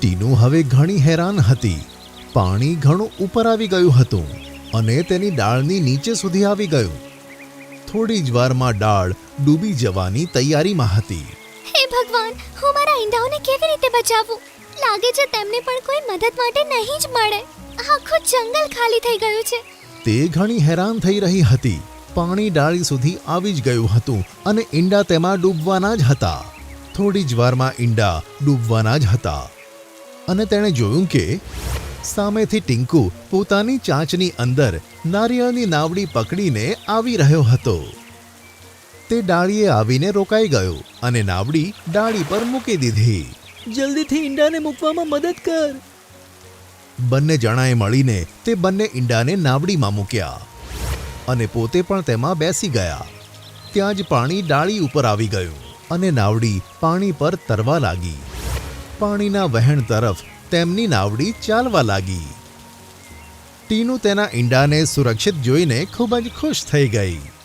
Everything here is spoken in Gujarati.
ટીનુ હવે ઘણી હેરાન હતી. પાણી ઘણું ઉપર આવી ગયું હતું અને તેની ડાળની નીચે સુધી આવી ગયું. થોડી જ વારમાં ડાળ ડૂબી જવાની તૈયારીમાં હતી. હે ભગવાન હું મારા ઈંડાઓને કેવી રીતે બચાવું? લાગે છે તેમને પણ કોઈ મદદ માટે નહીં જ મળે. આખું જંગલ ખાલી થઈ ગયું છે. તે ઘણી હેરાન થઈ રહી હતી. પાણી ડાળી સુધી આવી જ ગયું હતું અને ઈંડા તેમાં ડૂબવાના જ હતા. થોડી જ વારમાં ઈંડા ડૂબવાના જ હતા. અને તેણે જોયું કે સામેથી ટિંકુ પોતાની ચાંચની અંદર નારિયેળની નાવડી પકડીને આવી રહ્યો હતો. તે ડાળીએ આવીને રોકાઈ ગયો અને નાવડી ડાળી પર મૂકી દીધી. જલ્દીથી ઈંડાને મૂકવામાં મદદ કર. બંને જણાએ મળીને તે બંને ઈંડાને નાવડીમાં મૂક્યા અને પોતે પણ તેમાં બેસી ગયા. ત્યાં જ પાણી ડાળી ઉપર આવી ગયું અને નાવડી પાણી પર તરવા લાગી. પાણીના વહેણ તરફ તેમની નાવડી ચાલવા લાગી. ટીનુ તેના ઈંડાને સુરક્ષિત જોઈને ખૂબ જ ખુશ થઈ ગઈ.